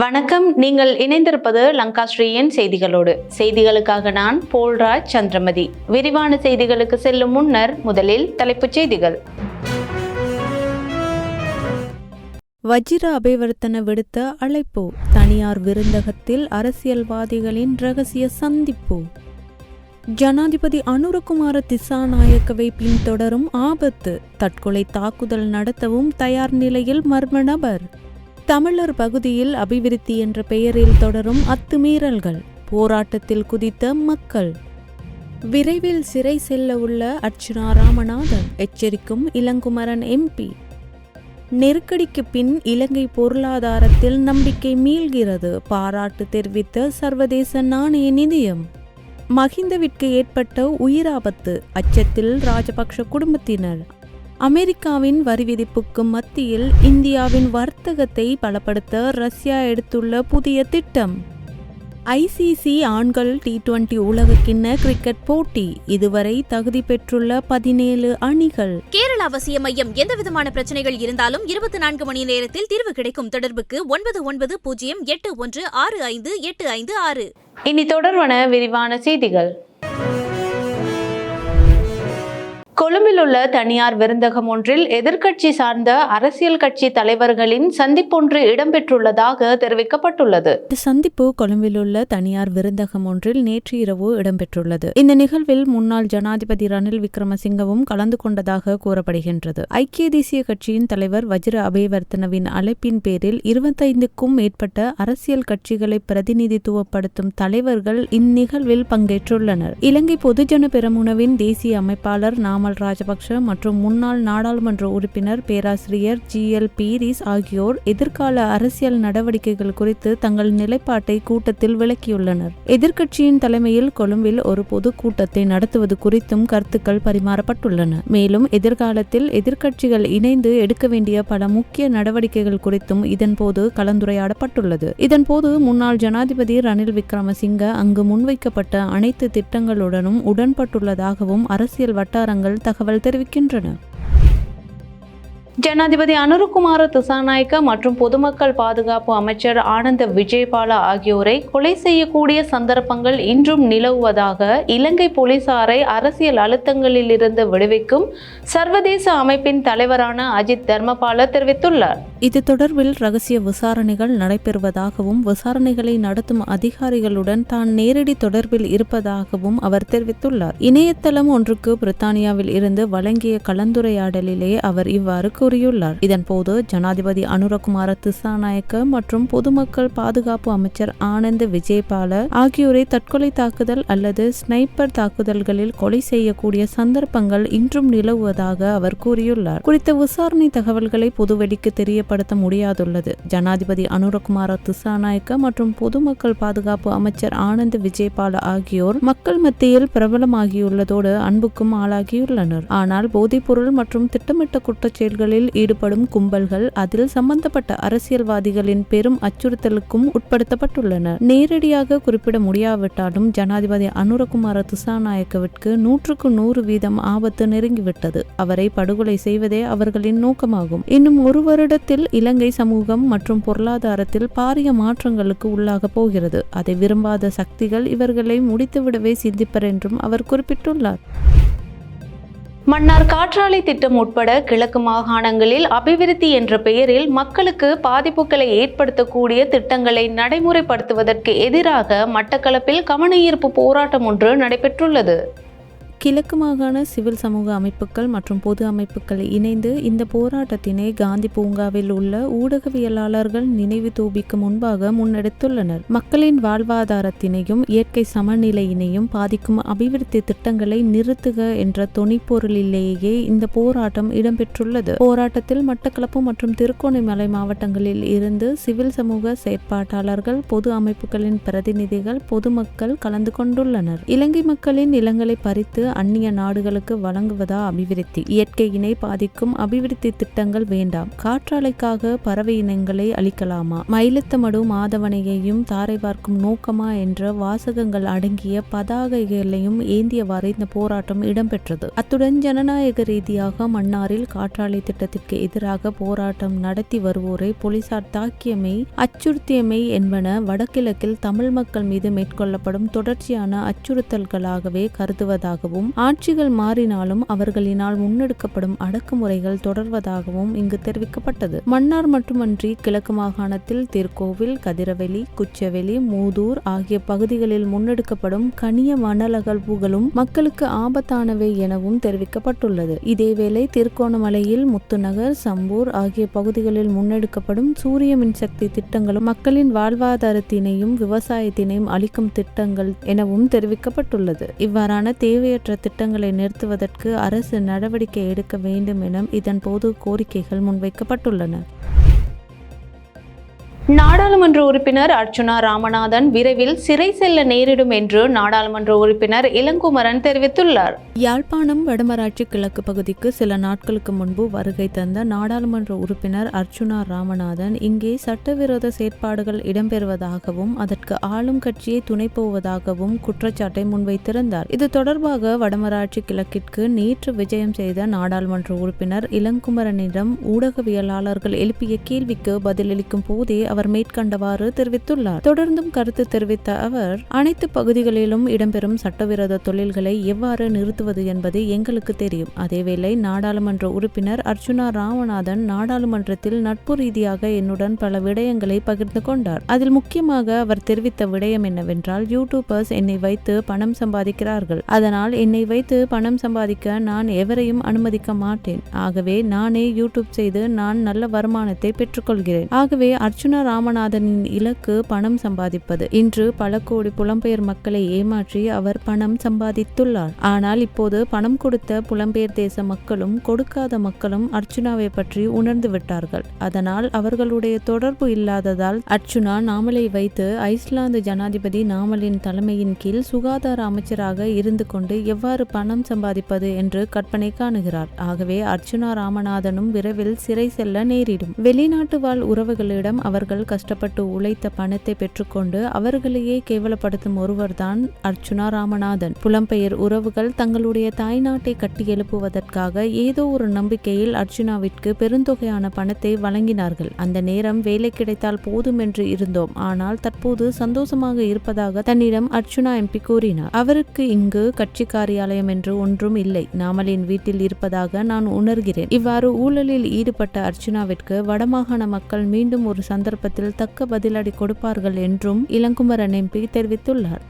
வணக்கம். நீங்கள் இணைந்திருப்பது லங்காஸ்ரீயின் செய்திகளோடு. செய்திகளுக்காக நான் போல்ராஜ் சந்திரமதி. விரிவான செய்திகளுக்கு செல்லும் முன்னர் முதலில் தலைப்புச் செய்திகள். வஜிர அபிவர்த்தன விடுத்த அழைப்பு. தனியார் விருந்தகத்தில் அரசியல்வாதிகளின் ரகசிய சந்திப்பு. ஜனாதிபதி அனுரகுமார திசாநாயக்கவை பின்தொடரும் ஆபத்து. தற்கொலை தாக்குதல் நடத்தவும் தயார் நிலையில் மர்ம நபர். தமிழர் பகுதியில் அபிவிருத்தி என்ற பெயரில் தொடரும் அத்துமீறல்கள் போராட்டத்தில் குதித்த மக்கள். விரைவில் சிறை செல்ல உள்ள அர்ச்சுனா ராமநாதன் எச்சரிக்கும் இளங்குமரன் எம்பி. நெருக்கடிக்கு பின் இலங்கை பொருளாதாரத்தில் நம்பிக்கை மீள்கிறது பாராட்டு தெரிவித்த சர்வதேச நாணய நிதியம். மஹிந்தவிற்கு ஏற்பட்ட உயிராபத்து அச்சத்தில் ராஜபக்ஷ குடும்பத்தினர் அமெரிக்காவின் வரி விதிப்புக்கு மத்தியில் இந்தியாவின் வர்த்தகத்தை பலப்படுத்த ரஷ்யா எடுத்துள்ள புதிய திட்டம். ஐசிசி ஆண்கள் டி டுவெண்டி உலகக்கிண்ண கிரிக்கெட் போட்டி. இதுவரை தகுதி பெற்றுள்ள பதினேழு அணிகள். கேரள அவசிய மையம் எந்த விதமான பிரச்சனைகள் இருந்தாலும் இருபத்தி நான்கு மணி நேரத்தில் தீர்வு கிடைக்கும் தொடர்புக்கு ஒன்பது ஒன்பது பூஜ்ஜியம் எட்டு ஒன்று ஆறு ஐந்து எட்டு ஐந்து ஆறு. இனி தொடர்வன விரிவான செய்திகள். கொழும்பில் உள்ள தனியார் விருந்தகம் ஒன்றில் எதிர்க்கட்சி சார்ந்த அரசியல் கட்சி தலைவர்களின் சந்திப்பொன்று இடம்பெற்றுள்ளதாக தெரிவிக்கப்பட்டுள்ளது. இந்த சந்திப்பு கொழும்பில் உள்ள தனியார் விருந்தகம் ஒன்றில் நேற்று இரவு இடம்பெற்றுள்ளது. இந்த நிகழ்வில் முன்னாள் ஜனாதிபதி ரணில் விக்ரமசிங்கவும் கலந்து கொண்டதாக கூறப்படுகின்றது. ஐக்கிய தேசிய கட்சியின் தலைவர் வஜ்ர அபயவர்த்தனவின் அழைப்பின் பேரில் இருபத்தைந்துக்கும் மேற்பட்ட அரசியல் கட்சிகளை பிரதிநிதித்துவப்படுத்தும் தலைவர்கள் இந்நிகழ்வில் பங்கேற்றுள்ளனர். இலங்கை பொதுஜன பெரமுனவின் தேசிய அமைப்பாளர் நாமல் ராஜபக்ஷ மற்றும் முன்னாள் நாடாளுமன்ற உறுப்பினர் பேராசிரியர் ஜி. எல். பீரிஸ் ஆகியோர் எதிர்கால அரசியல் நடவடிக்கைகள் குறித்து தங்கள் நிலைப்பாட்டை கூட்டத்தில் விளக்கியுள்ளனர். எதிர்க்கட்சியின் தலைமையில் கொழும்பில் ஒரு பொது கூட்டத்தை நடத்துவது குறித்தும் கருத்துக்கள் பரிமாறப்பட்டுள்ளன. மேலும் எதிர்காலத்தில் எதிர்க்கட்சிகள் இணைந்து எடுக்க வேண்டிய பல முக்கிய நடவடிக்கைகள் குறித்தும் இதன்போது கலந்துரையாடப்பட்டுள்ளது. இதன்போது முன்னாள் ஜனாதிபதி ரணில் விக்ரமசிங்க அங்கு முன்வைக்கப்பட்ட அனைத்து திட்டங்களுடனும் உடன்பட்டுள்ளதாகவும் அரசியல் வட்டாரங்கள் தகவல் தெரிவிக்கின்றன. ஜனாதிபதி அனுருகுமார திசாநாயக்க மற்றும் பொதுமக்கள் பாதுகாப்பு அமைச்சர் ஆனந்த விஜயபாலா ஆகியோரை கொலை செய்யக்கூடிய சந்தர்ப்பங்கள் இன்றும் நிலவுவதாக இலங்கை போலீசாரை அரசியல் அழுத்தங்களிலிருந்து விடுவிக்கும் சர்வதேச அமைப்பின் தலைவரான அஜித் தர்மபால தெரிவித்துள்ளார். இது தொடர்பில் ரகசிய விசாரணைகள் நடைபெறுவதாகவும் விசாரணைகளை நடத்தும் அதிகாரிகளுடன் தான் நேரடி தொடர்பில் இருப்பதாகவும் அவர் தெரிவித்துள்ளார். இணையதளம் ஒன்றுக்கு பிரித்தானியாவில் இருந்து வழங்கிய கலந்துரையாடலிலே அவர் இவ்வாறு கூறியுள்ளார். இதன்போது ஜனாதிபதி அனுரகுமார திசாநாயக்க மற்றும் பொதுமக்கள் பாதுகாப்பு அமைச்சர் ஆனந்த் விஜயபால ஆகியோரை தற்கொலை தாக்குதல் அல்லது ஸ்னைப்பர் தாக்குதல்களில் கொலை செய்யக்கூடிய சந்தர்ப்பங்கள் இன்றும் நிலவுவதாக அவர் கூறியுள்ளார். குறித்த விசாரணை தகவல்களை பொதுவெளிக்கு தெரியப்படுத்த முடியாதுள்ளது. ஜனாதிபதி அனுரகுமார திசாநாயக்க மற்றும் பொதுமக்கள் பாதுகாப்பு அமைச்சர் ஆனந்த் விஜயபால ஆகியோர் மக்கள் மத்தியில் பிரபலமாகியுள்ளதோடு அன்புக்கும் ஆளாகியுள்ளனர். ஆனால் போதைப்பொருள் மற்றும் திட்டமிட்ட குற்றச்செயல்களில் ஈடுபடும் கும்பல்கள் அதில் சம்பந்தப்பட்ட அரசியல்வாதிகளின் பெரும் அச்சுறுத்தலுக்கும் உட்படுத்தப்பட்டுள்ளனர் நேரடியாக குறிப்பிட முடியாவிட்டாலும் ஜனாதிபதி அனுரகுமார திசாநாயக்கவிற்கு நூற்றுக்கு நூறு வீதம் ஆபத்து நெருங்கிவிட்டது. அவரை படுகொலை செய்வதே அவர்களின் நோக்கமாகும். இன்னும் ஒரு வருடத்தில் இலங்கை சமூகம் மற்றும் பொருளாதாரத்தில் பாரிய மாற்றங்களுக்கு உள்ளாக போகிறது. அதை விரும்பாத சக்திகள் இவர்களை முடித்துவிடவே சிந்திப்பர் என்றும் அவர் குறிப்பிட்டுள்ளார். மன்னார் காற்றாலை திட்டம் உட்பட கிழக்கு மாகாணங்களில் அபிவிருத்தி என்ற பெயரில் மக்களுக்கு பாதிப்புகளை ஏற்படுத்தக்கூடிய திட்டங்களை நடைமுறைப்படுத்துவதற்கு எதிராக மட்டக்களப்பில் கவனஈர்ப்பு போராட்டம் ஒன்று நடைபெற்றுள்ளது. கிழக்கு மாகாண சிவில் சமூக அமைப்புகள் மற்றும் பொது அமைப்புகள் இணைந்து இந்த போராட்டத்தினை காந்தி பூங்காவில் உள்ள ஊடகவியலாளர்கள் நினைவு தூபிக்கு முன்பாக முன்னெடுத்துள்ளனர். மக்களின் வாழ்வாதாரத்தினையும் இயற்கை சமநிலையினையும் பாதிக்கும் அபிவிருத்தி திட்டங்களை நிறுத்துக என்ற தொனிப்பொருளிலேயே இந்த போராட்டம் இடம்பெற்றுள்ளது. போராட்டத்தில் மட்டக்களப்பு மற்றும் திருக்கோணமலை மாவட்டங்களில் இருந்து சிவில் சமூக செயற்பாட்டாளர்கள் பொது அமைப்புகளின் பிரதிநிதிகள் பொதுமக்கள் கலந்து கொண்டுள்ளனர். இலங்கை மக்களின் நிலங்களை பறித்து அந்நிய நாடுகளுக்கு வழங்குவதா அபிவிருத்தி? இயற்கையினை பாதிக்கும் அபிவிருத்தி திட்டங்கள் வேண்டாம். காற்றாலைக்காக பறவை இனங்களை அளிக்கலாமா மயிலத்தமடு மாதவனையையும் தாரை பார்க்கும் நோக்கமா என்ற வாசகங்கள் அடங்கிய பதாகைகளையும் ஏந்தியவாறு இந்த போராட்டம் இடம்பெற்றது. அத்துடன் ஜனநாயக ரீதியாக மன்னாரில் காற்றாலை திட்டத்திற்கு எதிராக போராட்டம் நடத்தி வருவோரை போலீசார் தாக்கியமை அச்சுறுத்தியமை என்பன வடகிழக்கில் தமிழ் மக்கள் மீது மேற்கொள்ளப்படும் தொடர்ச்சியான அச்சுறுத்தல்களாகவே கருதுவதாகவும் ஆட்சிகள் மாறினாலும் அவர்களினால் முன்னெடுக்கப்படும் அடக்குமுறைகள் தொடர்வதாகவும் இங்கு தெரிவிக்கப்பட்டது. மன்னார் மட்டுமன்றி கிழக்கு மாகாணத்தில் திருக்கோவில் கதிரவெளி குச்சவெளி மூதூர் ஆகிய பகுதிகளில் முன்னெடுக்கப்படும் கனிய மணலகழ்வுகளும் மக்களுக்கு ஆபத்தானவை எனவும் தெரிவிக்கப்பட்டுள்ளது. இதேவேளை திருக்கோணமலையில் முத்துநகர் சம்பூர் ஆகிய பகுதிகளில் முன்னெடுக்கப்படும் சூரிய மின்சக்தி திட்டங்களும் மக்களின் வாழ்வாதாரத்தினையும் விவசாயத்தினையும் அளிக்கும் திட்டங்கள் எனவும் தெரிவிக்கப்பட்டுள்ளது. இவ்வாறான தேவையற்ற மற்ற திட்டங்களை நிறுத்துவதற்கு அரசு நடவடிக்கை எடுக்க வேண்டும் என இதன்போது கோரிக்கைகள் முன்வைக்கப்பட்டுள்ளன. நாடாளுமன்ற உறுப்பினர் அர்ச்சுனா ராமநாதன் விரைவில் சிறை செல்ல நேரிடும் என்று நாடாளுமன்ற உறுப்பினர் இளங்குமரன் தெரிவித்துள்ளார். யாழ்ப்பாணம் வடமராட்சி கிழக்கு பகுதிக்கு சில நாட்களுக்கு முன்பு வருகை தந்த நாடாளுமன்ற உறுப்பினர் அர்ச்சுனா ராமநாதன் இங்கே சட்டவிரோத செயற்பாடுகள் இடம்பெறுவதாகவும் அதற்கு ஆளும் கட்சியை துணை போவதாகவும் குற்றச்சாட்டை முன்வைத்திருந்தார். இது தொடர்பாக வடமராட்சி கிழக்கிற்கு நேற்று விஜயம் செய்த நாடாளுமன்ற உறுப்பினர் இளங்குமரனிடம் ஊடகவியலாளர்கள் எழுப்பிய கேள்விக்கு பதிலளிக்கும் போதே அவர் மேற்கண்டவாறு தெரிவித்துள்ளார். தொடர்ந்தும் கருத்து தெரிவித்த அவர் அனைத்து பகுதிகளிலும் இடம்பெறும் சட்டவிரோத தொழில்களை எவ்வாறு நிறுத்துவது என்பது எங்களுக்கு தெரியும். அதேவேளை நாடாளுமன்ற உறுப்பினர் அர்ச்சுனா ராமநாதன் நாடாளுமன்றத்தில் நட்பு ரீதியாக என்னுடன் பல விடயங்களை பகிர்ந்து கொண்டார். அதில் முக்கியமாக அவர் தெரிவித்த விடயம் என்னவென்றால் யூடியூபர்ஸ் என்னை வைத்து பணம் சம்பாதிக்கிறார்கள். அதனால் என்னை வைத்து பணம் சம்பாதிக்க நான் எவரையும் அனுமதிக்க மாட்டேன். ஆகவே நானே யூடியூப் செய்து நான் நல்ல வருமானத்தை பெற்றுக்கொள்கிறேன். ஆகவே அர்ஜுனா ராமநாதனின் இலக்கு பணம் சம்பாதிப்பது. இன்று பல கோடி புலம்பெயர் மக்களை ஏமாற்றி அவர் பணம் சம்பாதித்துள்ளார். ஆனால் இப்போது பணம் கொடுத்த புலம்பெயர் தேச மக்களும் கொடுக்காத மக்களும் அர்ச்சுனாவை பற்றி உணர்ந்து விட்டார்கள். அதனால் அவர்களுடைய தொடர்பு இல்லாததால் அர்ச்சுனா நாமலை வைத்து ஐஸ்லாந்து ஜனாதிபதி நாமலின் தலைமையின் கீழ் சுகாதார அமைச்சராக இருந்து கொண்டு எவ்வாறு பணம் சம்பாதிப்பது என்று கற்பனை காணுகிறார். ஆகவே அர்ச்சுனா ராமநாதனும் விரைவில் சிறை செல்ல நேரிடும். வெளிநாட்டு வாழ் உறவுகளிடம் அவர்கள் கஷ்டப்பட்டு உழைத்த பணத்தை பெற்றுக்கொண்டு அவர்களையே கேவலப்படுத்தும் ஒருவர்தான் அர்ச்சுனா ராமநாதன். புலம்பெயர் உறவுகள் தங்களுடைய தாய்நாட்டை கட்டி எழுப்புவதற்காக ஏதோ ஒரு நம்பிக்கையில் அர்ச்சுனாவிற்கு பெருந்தொகையான பணத்தை வழங்கினார்கள். அந்த நேரம் வேலை கிடைத்தால் போதும் என்று இருந்தோம். ஆனால் தற்போது சந்தோஷமாக இருப்பதாக தன்னிடம் அர்ச்சுனா எம்பி கூறினார். அவருக்கு இங்கு கட்சி காரியாலயம் என்று ஒன்றும் இல்லை. நாமலின் வீட்டில் இருப்பதாக நான் உணர்கிறேன். இவ்வாறு ஊழலில் ஈடுபட்ட அர்ச்சுனாவிற்கு வடமாகாண மக்கள் மீண்டும் ஒரு சந்தர்ப்பத்தில் தக்க பதிலடி கொடுப்பார்கள் என்றும் இளங்குமரன் எம்பி தெரிவித்துள்ளார்.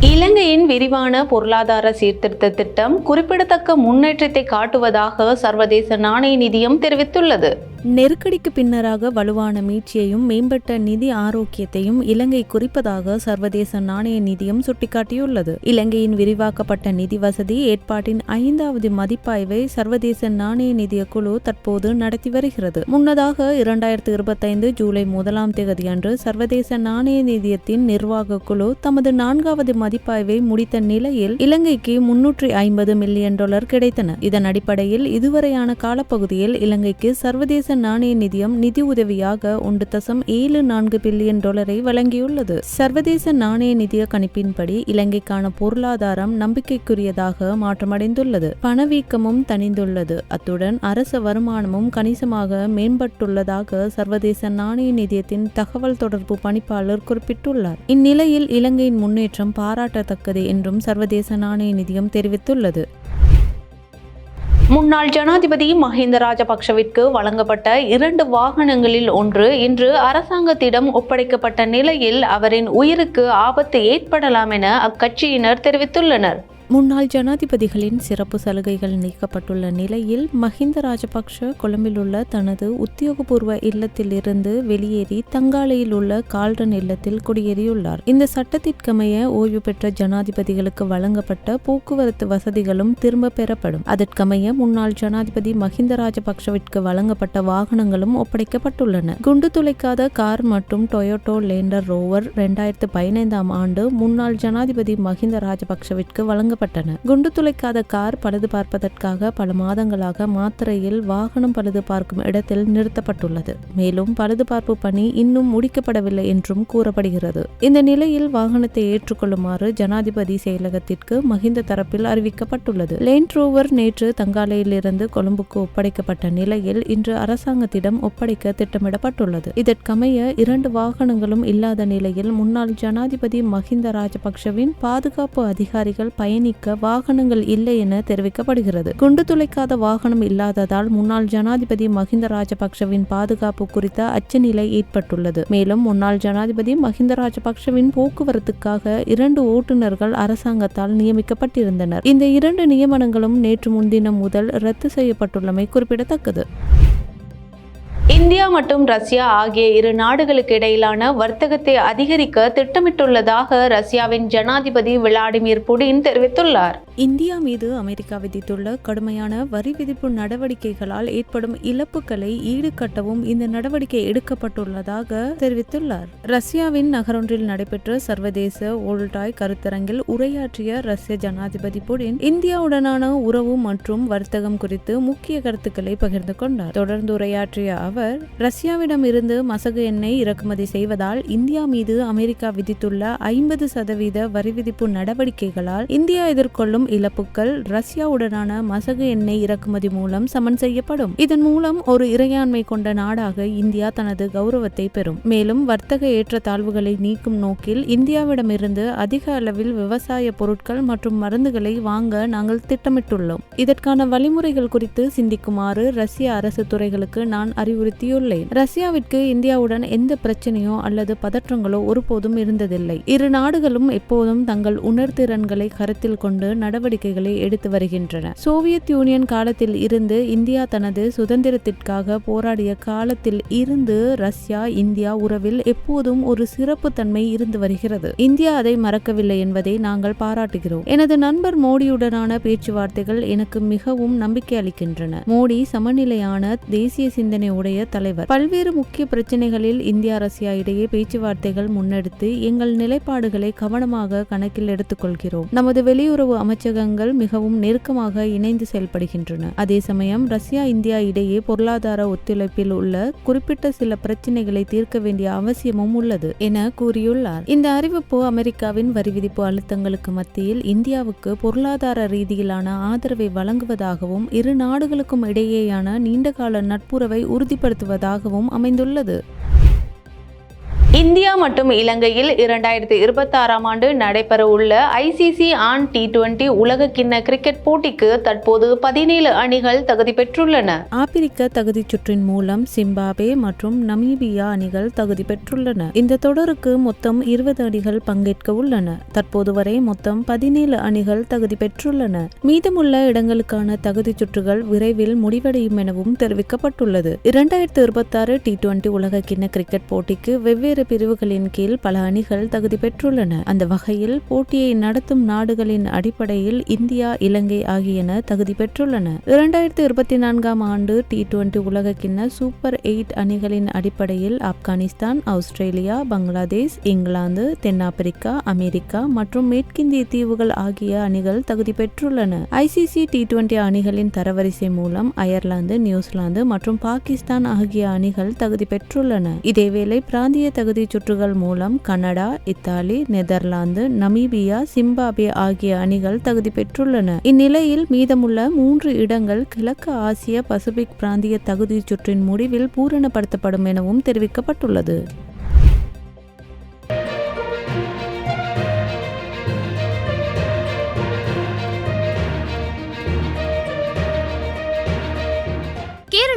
இலங்கையின் விரிவான பொருளாதார சீர்திருத்த திட்டம் குறிப்பிடத்தக்க முன்னேற்றத்தை காட்டுவதாக சர்வதேச நாணய நிதியம் தெரிவித்துள்ளது. நெருக்கடிக்கு பின்னராக வலுவான மீட்சியையும் மேம்பட்ட நிதி ஆரோக்கியத்தையும் இலங்கை குறிப்பதாக சர்வதேச நாணய நிதியம் சுட்டிக்காட்டியுள்ளது. இலங்கையின் விரிவாக்கப்பட்ட நிதி வசதி ஏற்பாட்டின் ஐந்தாவது மதிப்பாய்வை சர்வதேச நாணய நிதிய குழு தற்போது நடத்தி வருகிறது. முன்னதாக இரண்டாயிரத்து இருபத்தைந்து ஜூலை முதலாம் தேதி அன்று சர்வதேச நாணய நிதியத்தின் நிர்வாக குழு தமது நான்காவது மதிப்பாய்வை முடித்த நிலையில் இலங்கைக்கு முன்னூற்றி ஐம்பது மில்லியன் டாலர் கிடைத்தன. இதன் அடிப்படையில் இதுவரையான காலப்பகுதியில் இலங்கைக்கு சர்வதேச நாணய நிதியம் நிதி உதவியாக ஒன்று தசம் ஏழு நான்கு பில்லியன் டாலரை வழங்கியுள்ளது. சர்வதேச நாணய நிதிய கணிப்பின்படி இலங்கைக்கான பொருளாதாரம் நம்பிக்கைக்குரியதாக மாற்றமடைந்துள்ளது. பணவீக்கமும் தணிந்துள்ளது. அத்துடன் அரச வருமானமும் கணிசமாக மேம்பட்டுள்ளதாக சர்வதேச நாணய நிதியத்தின் தகவல் தொடர்பு பணிப்பாளர் குறிப்பிட்டுள்ளார். இந்நிலையில் இலங்கையின் முன்னேற்றம் பாராட்டத்தக்கது என்றும் சர்வதேச நாணய நிதியம் தெரிவித்துள்ளது. முன்னாள் ஜனாதிபதி மஹிந்த ராஜபக்ஷவிற்கு வழங்கப்பட்ட இரண்டு வாகனங்களில் ஒன்று இன்று அரசாங்கத்திடம் ஒப்படைக்கப்பட்ட நிலையில் அவரின் உயிருக்கு ஆபத்து ஏற்படலாம் என அக்கட்சியினர் தெரிவித்துள்ளனர். முன்னாள் ஜனாதிபதிகளின் சிறப்பு சலுகைகள் நீக்கப்பட்டுள்ள நிலையில் மஹிந்த ராஜபக்ஷ கொழும்பில் உள்ள தனது உத்தியோகபூர்வ இல்லத்திலிருந்து வெளியேறி தங்காலையில் உள்ள கால்டன் இல்லத்தில் குடியேறியுள்ளார். இந்த சட்டத்திற்கமைய ஓய்வு பெற்ற ஜனாதிபதிகளுக்கு வழங்கப்பட்ட போக்குவரத்து வசதிகளும் திரும்ப பெறப்படும். அதற்கமைய முன்னாள் ஜனாதிபதி மஹிந்த ராஜபக்ஷவிற்கு வழங்கப்பட்ட வாகனங்களும் ஒப்படைக்கப்பட்டுள்ளன. குண்டு துளைக்காத கார் மற்றும் டொயோட்டோ லேண்டர் ரோவர் இரண்டாயிரத்து பதினைந்தாம் ஆண்டு முன்னாள் ஜனாதிபதி மஹிந்த ராஜபக்ஷவிற்கு வழங்கப்பட்ட வைக்கப்பட்டன குண்டு துளைக்காத கார் பழுது பார்ப்பதற்காக பல மாதங்களாக மாத்திரையில் வாகனம் பழுது பார்க்கும் இடத்தில் நிறுத்தப்பட்டுள்ளது. மேலும் பழுது பார்ப்பு பணி இன்னும் முடிக்கப்படவில்லை என்றும் கூறப்படுகிறது. இந்த நிலையில் வாகனத்தை ஏற்றுக்கொள்ளுமாறு ஜனாதிபதி செயலகத்திற்கு மஹிந்த தரப்பில் அறிவிக்கப்பட்டுள்ளது. லேண்ட் ரோவர் நேற்று தங்காலையிலிருந்து கொழும்புக்கு ஒப்படைக்கப்பட்ட நிலையில் இன்று அரசாங்கத்திடம் ஒப்படைக்க திட்டமிடப்பட்டுள்ளது. இதற்கமைய இரண்டு வாகனங்களும் இல்லாத நிலையில் முன்னாள் ஜனாதிபதி மஹிந்த ராஜபக்ஷவின் பாதுகாப்பு அதிகாரிகள் பயணி பயணிக்க வாகனங்கள் இல்லை என தெரிவிக்கப்படுகிறது. குண்டு துளைக்காத வாகனம் இல்லாததால் முன்னாள் ஜனாதிபதி மஹிந்த ராஜபக்ஷவின் பாதுகாப்பு குறித்த அச்சநிலை ஏற்பட்டுள்ளது. மேலும் முன்னாள் ஜனாதிபதி மஹிந்த ராஜபக்ஷவின் போக்குவரத்துக்காக இரண்டு ஓட்டுநர்கள் அரசாங்கத்தால் நியமிக்கப்பட்டிருந்தனர். இந்த இரண்டு நியமனங்களும் நேற்று முன்தினம் முதல் ரத்து செய்யப்பட்டுள்ளமை குறிப்பிடத்தக்கது. இந்தியா மற்றும் ரஷ்யா ஆகிய இரு நாடுகளுக்கு இடையிலான வர்த்தகத்தை அதிகரிக்க திட்டமிட்டுள்ளதாக ரஷ்யாவின் ஜனாதிபதி விளாடிமிர் புடின் தெரிவித்துள்ளார். இந்தியா மீது அமெரிக்கா விதித்துள்ள கடுமையான வரி விதிப்பு நடவடிக்கைகளால் ஏற்படும் இழப்புகளை ஈடுகட்டவும் இந்த நடவடிக்கை எடுக்கப்பட்டுள்ளதாக தெரிவித்துள்ளார். ரஷ்யாவின் நகரொன்றில் நடைபெற்ற சர்வதேச ஓல்டாய் கருத்தரங்கில் உரையாற்றிய ரஷ்ய ஜனாதிபதி புடின் இந்தியாவுடனான உறவு மற்றும் வர்த்தகம் குறித்து முக்கிய கருத்துக்களை பகிர்ந்து கொண்டார். தொடர்ந்து உரையாற்றிய அவர் ரஷ்யாவிடம் இருந்து மசகு எண்ணெய் இறக்குமதி செய்வதால் இந்தியா மீது அமெரிக்கா விதித்துள்ள ஐம்பது சதவீத வரிவிதிப்பு நடவடிக்கைகளால் இந்தியா எதிர்கொள்ளும் இழப்புகள் ரஷ்யாவுடனான மசகு எண்ணெய் இறக்குமதி மூலம் சமன் செய்யப்படும். இதன் மூலம் ஒரு இறையாண்மை கொண்ட நாடாக இந்தியா தனது கௌரவத்தை பெறும். மேலும் வர்த்தக ஏற்றத்தாழ்வுகளை நீக்கும் நோக்கில் இந்தியாவிடமிருந்து அதிக அளவில் விவசாய பொருட்கள் மற்றும் மருந்துகளை வாங்க நாங்கள் திட்டமிட்டுள்ளோம். இதற்கான வழிமுறைகள் குறித்து சிந்திக்குமாறு ரஷ்ய அரசு துறைகளுக்கு நான் வலியுறுத்தியுள்ளேன் ரஷ்யாவிற்கு இந்தியாவுடன் எந்த பிரச்சனையோ அல்லது பதற்றங்களோ ஒருபோதும் இருந்ததில்லை. இரு நாடுகளும் எப்போதும் தங்கள் உணர்திறன்களை கருத்தில் கொண்டு நடவடிக்கைகளை எடுத்து வருகின்றன. சோவியத் யூனியன் காலத்தில் இருந்து இந்தியா தனது சுதந்திரத்திற்காக போராடிய காலத்தில் இருந்து ரஷ்யா இந்தியா உறவில் எப்போதும் ஒரு சிறப்பு தன்மை இருந்து வருகிறது. இந்தியா அதை மறக்கவில்லை என்பதை நாங்கள் பாராட்டுகிறோம். எனது நண்பர் மோடியுடனான பேச்சுவார்த்தைகள் எனக்கு மிகவும் நம்பிக்கை அளிக்கின்றன. மோடி சமநிலையான தேசிய சிந்தனை உடைய தலைவர். பல்வேறு முக்கிய பிரச்சனைகளில் இந்தியா ரஷ்யா இடையே பேச்சுவார்த்தைகள் முன்னெடுத்து எங்கள் நிலைப்பாடுகளை கவனமாக கணக்கில் எடுத்துக்கொள்கிறோம். நமது வெளியுறவு அமைச்சகங்கள் மிகவும் நெருக்கமாக இணைந்து செயல்படுகின்றன. அதே சமயம் ரஷ்யா இந்தியா இடையே பொருளாதார ஒத்துழைப்பில் உள்ள குறிப்பிட்ட சில பிரச்சனைகளை தீர்க்க வேண்டிய அவசியமும் உள்ளது என கூறியுள்ளார். இந்த அறிவிப்பு அமெரிக்காவின் வரி விதிப்பு அழுத்தங்களுக்கு மத்தியில் இந்தியாவுக்கு பொருளாதார ரீதியிலான ஆதரவை வழங்குவதாகவும் இரு நாடுகளுக்கும் இடையேயான நீண்டகால நட்புறவை உறுதிப்படுத்துவதாகவும் அமைந்துள்ளது. இந்தியா மற்றும் இலங்கையில் இரண்டாயிரத்தி இருபத்தி ஆறாம் ஆண்டு நடைபெற உள்ள ஐசிசி ஆன் டி டுவெண்டி உலக கிண்ண கிரிக்கெட் போட்டிக்கு தற்போது பதினேழு அணிகள் தகுதி பெற்றுள்ளன. ஆப்பிரிக்க தகுதிச் சுற்றின் மூலம் சிம்பாபே மற்றும் நமீபியா அணிகள் தகுதி பெற்றுள்ளன. இந்த தொடருக்கு மொத்தம் இருபது அணிகள் பங்கேற்க உள்ளன. தற்போது வரை மொத்தம் பதினேழு அணிகள் தகுதி பெற்றுள்ளன. மீதமுள்ள இடங்களுக்கான தகுதிச் சுற்றுகள் விரைவில் முடிவடையும் எனவும் தெரிவிக்கப்பட்டுள்ளது. இரண்டாயிரத்து இருபத்தாறு டி டுவெண்டி உலக கிண்ண கிரிக்கெட் போட்டிக்கு வெவ்வேறு பிரிவுகளின் கீழ் பல அணிகள் தகுதி பெற்றுள்ளன. அந்த வகையில் போட்டியை நடத்தும் நாடுகளின் அடிப்படையில் இந்தியா இலங்கை ஆகியன தகுதி பெற்றுள்ளன. இரண்டாயிரத்தி இருபத்தி நான்காம் ஆண்டு டி டுவெண்டி உலக கிண்ண சூப்பர் எயிட் அணிகளின் அடிப்படையில் ஆப்கானிஸ்தான் ஆஸ்திரேலியா பங்களாதேஷ் இங்கிலாந்து தென்னாப்பிரிக்கா அமெரிக்கா மற்றும் மேற்கிந்திய தீவுகள் ஆகிய அணிகள் தகுதி பெற்றுள்ளன. ஐசிசி டி டுவெண்டி அணிகளின் தரவரிசை மூலம் அயர்லாந்து நியூசிலாந்து மற்றும் பாகிஸ்தான் ஆகிய அணிகள் தகுதி பெற்றுள்ளன. இதேவேளை பிராந்திய தகுதி சுற்றுகள் மூலம் Canada Italy Netherlands Namibia Zimbabwe ஆகிய அணிகள் தகுதி பெற்றுள்ளன. இந்நிலையில் மீதமுள்ள மூன்று இடங்கள் கிழக்கு ஆசிய பசிபிக் பிராந்திய தகுதி சுற்றின் முடிவில் பூரணப்படுத்தப்படும் எனவும் தெரிவிக்கப்பட்டுள்ளது.